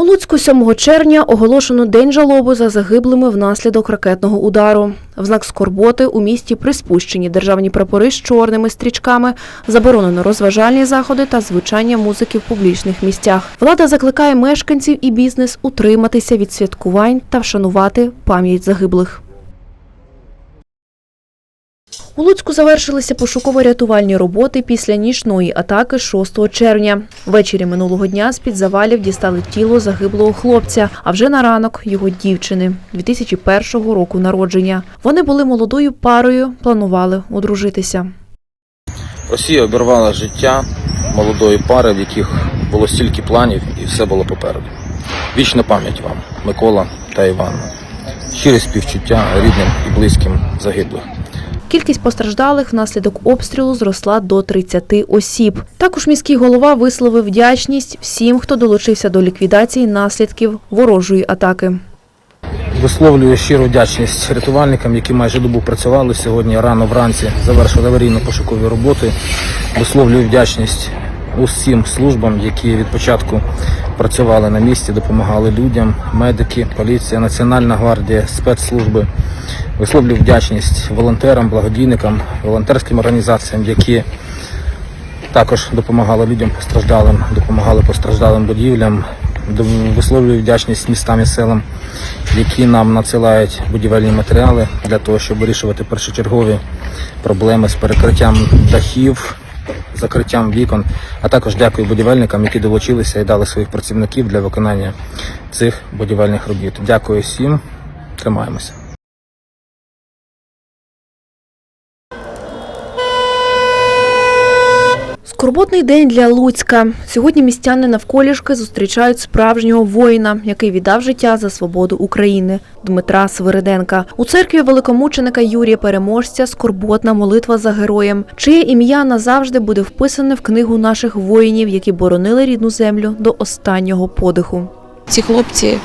У Луцьку 7 червня оголошено день жалоби за загиблими внаслідок ракетного удару. В знак скорботи у місті приспущені державні прапори з чорними стрічками, заборонено розважальні заходи та звучання музики в публічних місцях. Влада закликає мешканців і бізнес утриматися від святкувань та вшанувати пам'ять загиблих. У Луцьку завершилися пошуково-рятувальні роботи після нічної атаки 6 червня. Ввечері минулого дня з-під завалів дістали тіло загиблого хлопця, а вже на ранок його дівчини 2001 року народження. Вони були молодою парою, планували одружитися. Росія обірвала життя молодої пари, в яких було стільки планів і все було попереду. Вічна пам'ять вам, Микола та Іванна. Щире співчуття рідним і близьким загиблих. Кількість постраждалих внаслідок обстрілу зросла до 30 осіб. Також міський голова висловив вдячність всім, хто долучився до ліквідації наслідків ворожої атаки. Висловлюю щиру вдячність рятувальникам, які майже добу працювали сьогодні. Рано вранці завершили аварійно-пошукові роботи. Висловлюю вдячність усім службам, які від початку працювали на місці, допомагали людям, медики, поліція, Національна гвардія, спецслужби. Висловлюю вдячність волонтерам, благодійникам, волонтерським організаціям, які також допомагали людям постраждалим, допомагали постраждалим будівлям. Висловлюю вдячність містам і селам, які нам надсилають будівельні матеріали для того, щоб вирішувати першочергові проблеми з перекриттям дахів, закриттям вікон. А також дякую будівельникам, які долучилися і дали своїх працівників для виконання цих будівельних робіт. Дякую всім, тримаємося. Скорботний день для Луцька. Сьогодні містяни навколішки зустрічають справжнього воїна, який віддав життя за свободу України Дмитра Свириденка. У церкві великомученика Юрія Переможця скорботна молитва за героєм, чиє ім'я назавжди буде вписане в книгу наших воїнів, які боронили рідну землю до останнього подиху. ці хлопці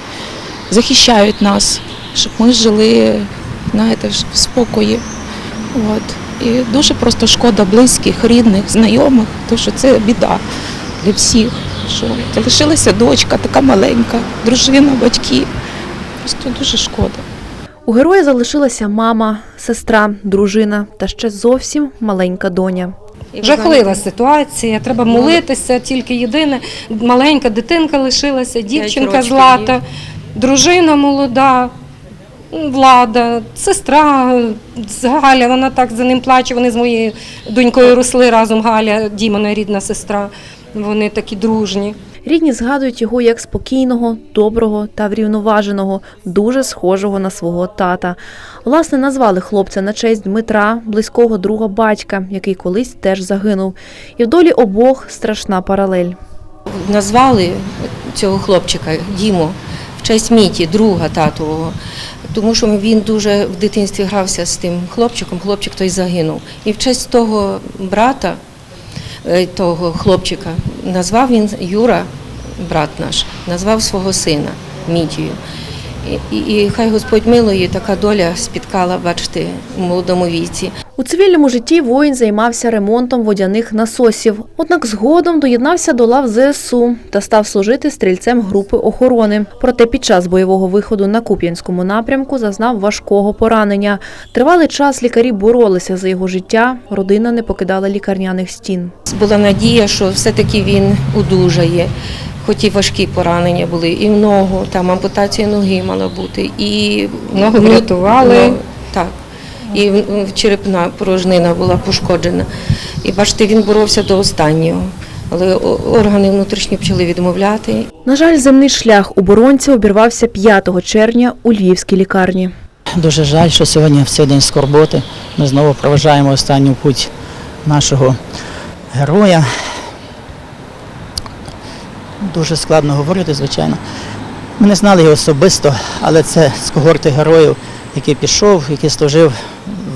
захищають нас, щоб ми жили, знаєте, в спокої. От. І дуже просто шкода близьких, рідних, знайомих, тому що це біда для всіх. Що залишилася дочка, така маленька, дружина, батьки. Просто дуже шкода. У героя залишилася мама, сестра, дружина та ще зовсім маленька доня. Жахлива ситуація. Треба молитися. Тільки єдине маленька дитинка лишилася, дівчинка злата, дружина молода, влада, сестра з Галя. Вона так за ним плаче. Вони з моєю донькою росли разом. Галя, Дімона рідна сестра. Вони такі дружні. Рідні згадують його як спокійного, доброго та врівноваженого, дуже схожого на свого тата. Власне, назвали хлопця на честь Дмитра, близького друга батька, який колись теж загинув. І в долі обох страшна паралель. назвали цього хлопчика Діму в честь Міті, друга татового, тому що він дуже в дитинстві грався з тим хлопчиком, хлопчик той загинув. І в честь того брата, е, того хлопчика, назвав він Юра, брат наш, назвав свого сина Мітію. І, і, і хай Господь милої, така доля спіткала, бачите, в молодому віці. У цивільному житті воїн займався ремонтом водяних насосів. Однак згодом доєднався до лав ЗСУ та став служити стрільцем групи охорони. Проте під час бойового виходу на Куп'янському напрямку зазнав важкого поранення. Тривалий час лікарі боролися за його життя. Родина не покидала лікарняних стін. Була надія, що все-таки він одужає. Хоч і важкі поранення були, і в ногу, там ампутація ноги мала бути, і Ногу ну, врятували. ну, так. І черепна порожнина була пошкоджена. І бачите, він боровся до останнього. Але органи внутрішні почали відмовляти. На жаль, земний шлях оборонця обірвався 5 червня у Львівській лікарні. Дуже жаль, що сьогодні в цей день скорботи ми знову проважаємо останню путь нашого героя. Дуже складно говорити, звичайно. Ми не знали його особисто, але це з когорти героїв, який пішов, який служив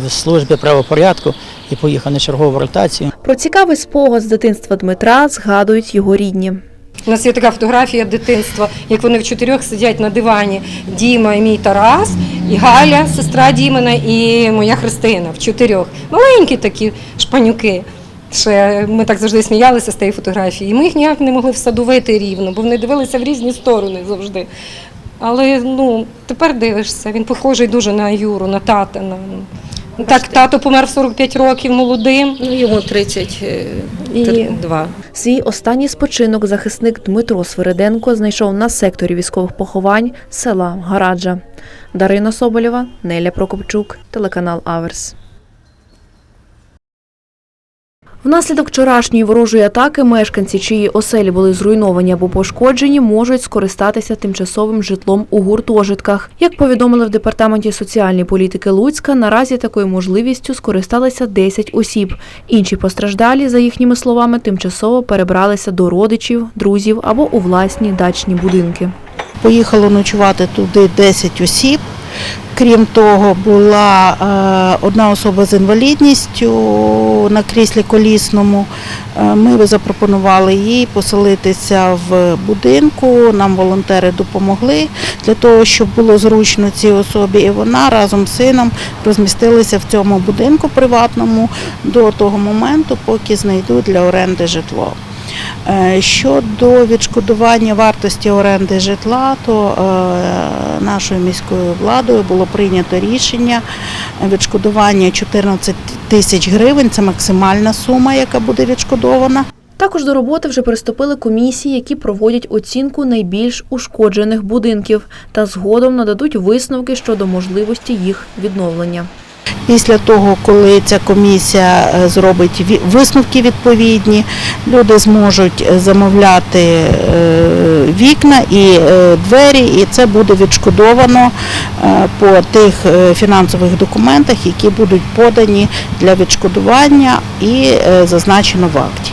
в службі правопорядку і поїхав на чергову ротацію. Про цікавий спогад з дитинства Дмитра згадують його рідні. У нас є така фотографія дитинства, як вони в чотирьох сидять на дивані. Діма і мій Тарас, і Галя, сестра Дімина, і моя Христина в чотирьох. Маленькі такі шпанюки. Ще ми так завжди сміялися з тієї фотографії. І ми їх ніяк не могли всадовити рівно, бо вони дивилися в різні сторони завжди. Але ну, тепер дивишся, він похожий дуже на Юру, на тата. На... ну, Так, тато помер в 45 років молодим. Ну, йому 32. Свій останній спочинок захисник Дмитро Свириденко знайшов на секторі військових поховань села Гараджа. Дарина Соболєва, Неля Прокопчук, телеканал Аверс. Внаслідок вчорашньої ворожої атаки мешканці, чиї оселі були зруйновані або пошкоджені, можуть скористатися тимчасовим житлом у гуртожитках. Як повідомили в департаменті соціальної політики Луцька, наразі такою можливістю скористалися 10 осіб. Інші постраждалі, за їхніми словами, тимчасово перебралися до родичів, друзів або у власні дачні будинки. Поїхало ночувати туди 10 осіб. Крім того, була е, одна особа з інвалідністю на кріслі колісному. Е, Ми запропонували їй поселитися в будинку. Нам волонтери допомогли для того, щоб було зручно цій особі. І вона разом з сином розмістилися в цьому будинку приватному до того моменту, поки знайдуть для оренди житло. Е, Щодо відшкодування вартості оренди житла, то е, нашою міською владою було прийнято рішення відшкодування 14 тисяч гривень. Це максимальна сума, яка буде відшкодована. Також до роботи вже приступили комісії, які проводять оцінку найбільш ушкоджених будинків та згодом нададуть висновки щодо можливості їх відновлення. Після того, коли ця комісія е, зробить висновки відповідні, люди зможуть е, замовляти е, вікна і двері, і це буде відшкодовано по тих фінансових документах, які будуть подані для відшкодування і зазначено в акті.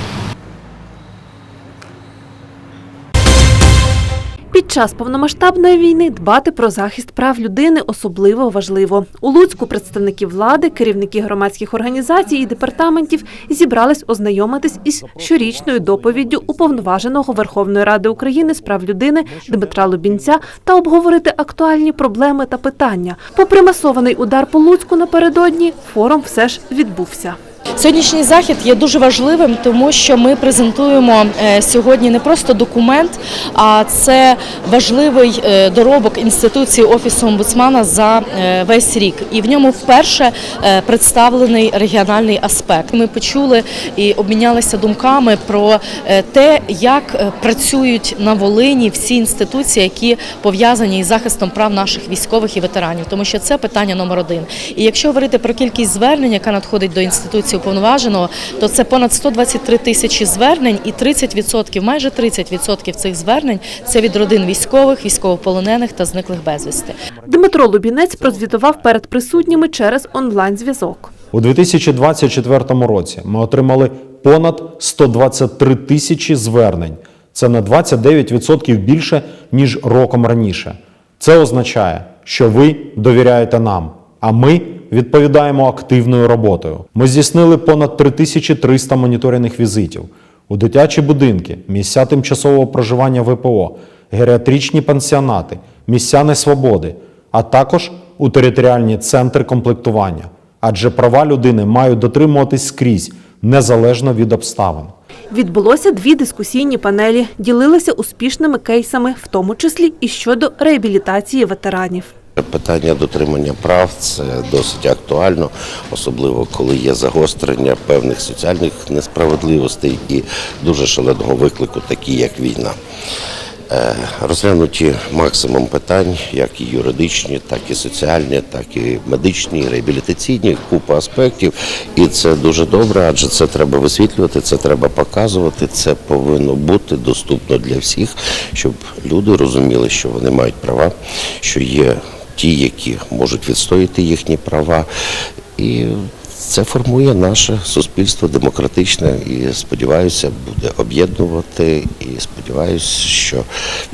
Під час повномасштабної війни дбати про захист прав людини особливо важливо. У Луцьку представники влади, керівники громадських організацій і департаментів зібрались ознайомитись із щорічною доповіддю уповноваженого Верховної Ради України з прав людини Дмитра Лубінця та обговорити актуальні проблеми та питання. Попри масований удар по Луцьку напередодні, форум все ж відбувся. Сьогоднішній захід є дуже важливим, тому що ми презентуємо е, сьогодні не просто документ, а це важливий е, доробок інституції офісу омбудсмана за е, весь рік. І в ньому вперше представлений регіональний аспект. Ми почули і обмінялися думками про те, як працюють на Волині всі інституції, які пов'язані із захистом прав наших військових і ветеранів, тому що це питання номер один. І якщо говорити про кількість звернень, яка надходить до інституції уповноваженого, то це понад 123 тисячі звернень, і 30%, майже 30% цих звернень це від родин військових, військовополонених та зниклих безвісти. Дмитро Лубінець прозвітував перед присутніми через онлайн-зв'язок. У 2024 році ми отримали понад 123 тисячі звернень. Це на 29% більше, ніж роком раніше. Це означає, що ви довіряєте нам, а ми відповідаємо активною роботою. Ми здійснили понад 3300 моніторинних візитів у дитячі будинки, місця тимчасового проживання ВПО, геріатричні пансіонати, місця несвободи, а також у територіальні центри комплектування. Адже права людини мають дотримуватись скрізь, незалежно від обставин. Відбулося дві дискусійні панелі, ділилися успішними кейсами, в тому числі і щодо реабілітації ветеранів. Питання дотримання прав це досить актуально, особливо коли є загострення певних соціальних несправедливостей і дуже шаленого виклику, такі як війна. Е, Розглянуті максимум питань, як і юридичні, так і соціальні, так і медичні, реабілітаційні, купа аспектів. І це дуже добре, адже це треба висвітлювати, це треба показувати. Це повинно бути доступно для всіх, щоб люди розуміли, що вони мають права, що є ті, які можуть відстояти їхні права. І це формує наше суспільство демократичне і сподіваюся, буде об'єднувати. І сподіваюся, що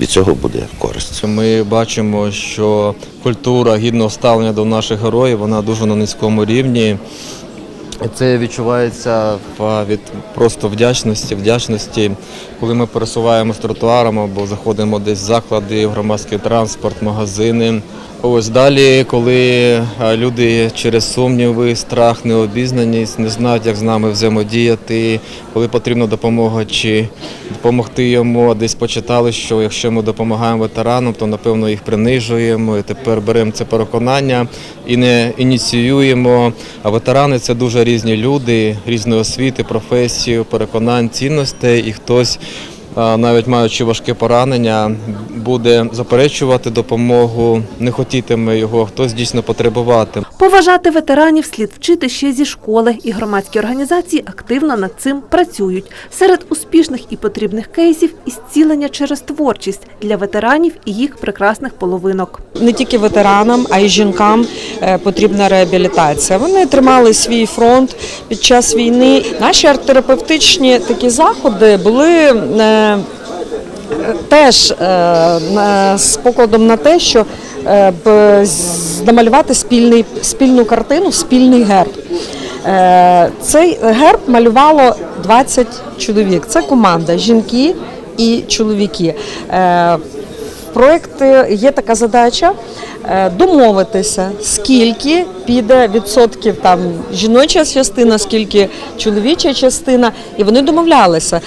від цього буде користь. Ми бачимо, що культура гідного ставлення до наших героїв вона дуже на низькому рівні. Це відчувається від просто вдячності, вдячності, коли ми пересуваємося тротуарами або заходимо десь в заклади, громадський транспорт, магазини. Ось далі, коли люди через сумніви, страх, необізнаність, не знають, як з нами взаємодіяти, коли потрібна допомога чи допомогти йому, десь почитали, що якщо ми допомагаємо ветеранам, то напевно їх принижуємо. І тепер беремо це переконання і не ініціюємо. А ветерани це дуже різні люди, різної освіти, професії, переконань, цінностей, і хтось. Навіть маючи важке поранення, буде заперечувати допомогу, не хотітиме його, хтось дійсно потребувати. Поважати ветеранів слід вчити ще зі школи, і громадські організації активно над цим працюють. Серед успішних і потрібних кейсів – ісцілення через творчість для ветеранів і їх прекрасних половинок. не тільки ветеранам, а й жінкам е, потрібна реабілітація. Вони тримали свій фронт під час війни. Наші арт-терапевтичні такі заходи були. Теж е, з покладом на те, що е, намалювати спільний, спільну картину, спільний герб. Е, Цей герб малювало 20 чоловік. Це команда жінки і чоловіки. В проєкті є така задача домовитися, скільки піде відсотків там жіноча частина, скільки чоловіча частина, і вони домовлялися.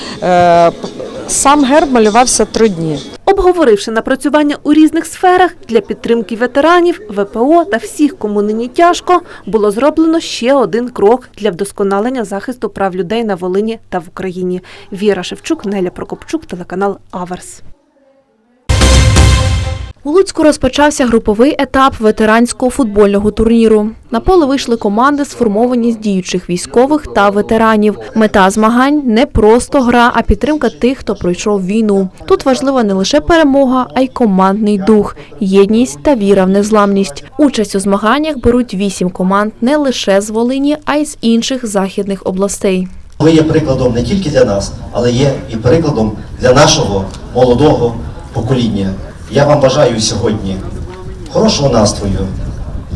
Сам герб малювався три дні. Обговоривши напрацювання у різних сферах для підтримки ветеранів, ВПО та всіх, кому нині тяжко, було зроблено ще один крок для вдосконалення захисту прав людей на Волині та в Україні. Віра Шевчук, Неля Прокопчук, телеканал Аверс. У Луцьку розпочався груповий етап ветеранського футбольного турніру. На поле вийшли команди, сформовані з діючих військових та ветеранів. Мета змагань не просто гра, а підтримка тих, хто пройшов війну. Тут важлива не лише перемога, а й командний дух, єдність та віра в незламність. Участь у змаганнях беруть вісім команд не лише з Волині, а й з інших західних областей. Ви є прикладом не тільки для нас, але є і прикладом для нашого молодого покоління. Я вам бажаю сьогодні хорошого настрою,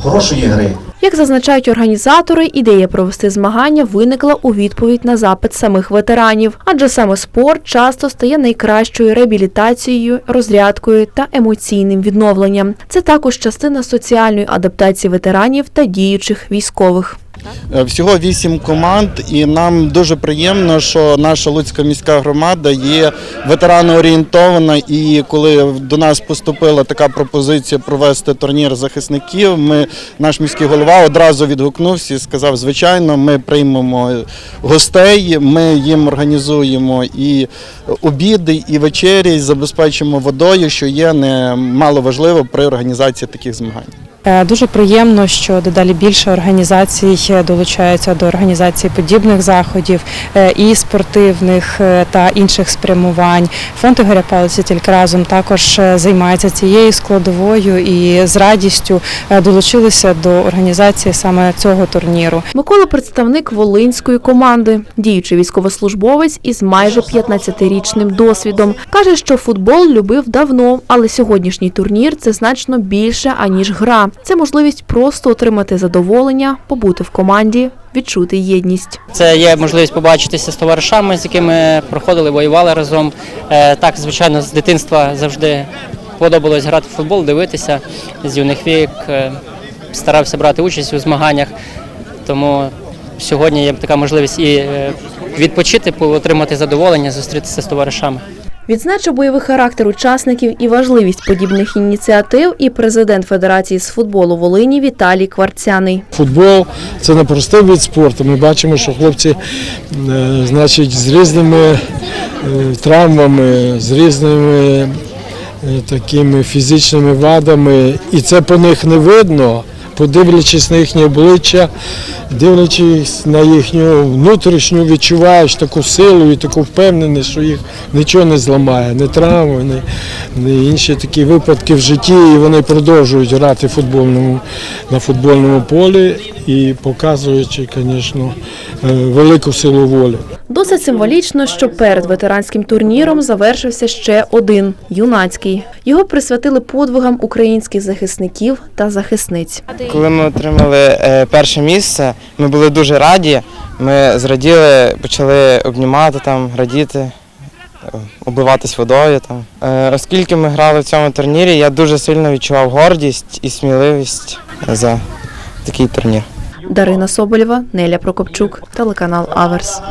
хорошої гри. Як зазначають організатори, ідея провести змагання виникла у відповідь на запит самих ветеранів, адже саме спорт часто стає найкращою реабілітацією, розрядкою та емоційним відновленням. Це також частина соціальної адаптації ветеранів та діючих військових. Е, Всього вісім команд, і нам дуже приємно, що наша Луцька міська громада є ветераноорієнтована. І коли до нас поступила така пропозиція провести турнір захисників, ми наш міський голова одразу відгукнувся і сказав: звичайно, ми приймемо гостей, ми їм організуємо і обіди, і вечері, і забезпечимо водою, що є немало важливо при організації таких змагань. Е, Дуже приємно, що дедалі більше організацій е, долучаються до організації подібних заходів е, і спортивних та інших спрямувань. Фонд Ігоря Павловича тільки разом також займається цією складовою і з радістю долучилися до організації саме цього турніру. Микола представник волинської команди, діючий військовослужбовець із майже 15-річним досвідом. Каже, що футбол любив давно, але сьогоднішній турнір це значно більше аніж гра. Це можливість просто отримати задоволення, побути в команді, відчути єдність. Це є можливість побачитися з товаришами, з якими проходили, воювали разом. Е, Так, звичайно, з дитинства завжди подобалось грати в футбол, дивитися з юних вік. е, Старався брати участь у змаганнях. Тому сьогодні є така можливість і е, відпочити, отримати задоволення, зустрітися з товаришами. Відзначив бойовий характер учасників і важливість подібних ініціатив і президент Федерації з футболу Волині Віталій Кварцяний. Футбол це не простий вид спорту. Ми бачимо, що хлопці е, значить, з різними е, травмами, з різними е, такими фізичними вадами, і це по них не видно. Подивлячись на їхнє обличчя, дивлячись на їхню внутрішню, відчуваєш таку силу і таку впевненість, що їх нічого не зламає, не травми, не, не інші такі випадки в житті, і вони продовжують грати футбольному, на футбольному полі і показуючи, звісно, е, велику силу волі. Досить символічно, що перед ветеранським турніром завершився ще один юнацький. Його присвятили подвигам українських захисників та захисниць. Коли ми отримали е, перше місце, ми були дуже раді. Ми зраділи, почали обнімати там, радіти. обливатись водою. Там. Е, Оскільки ми грали в цьому турнірі, я дуже сильно відчував гордість і сміливість за такий турнір. Дарина Соболєва, Неля Прокопчук, телеканал Аверс.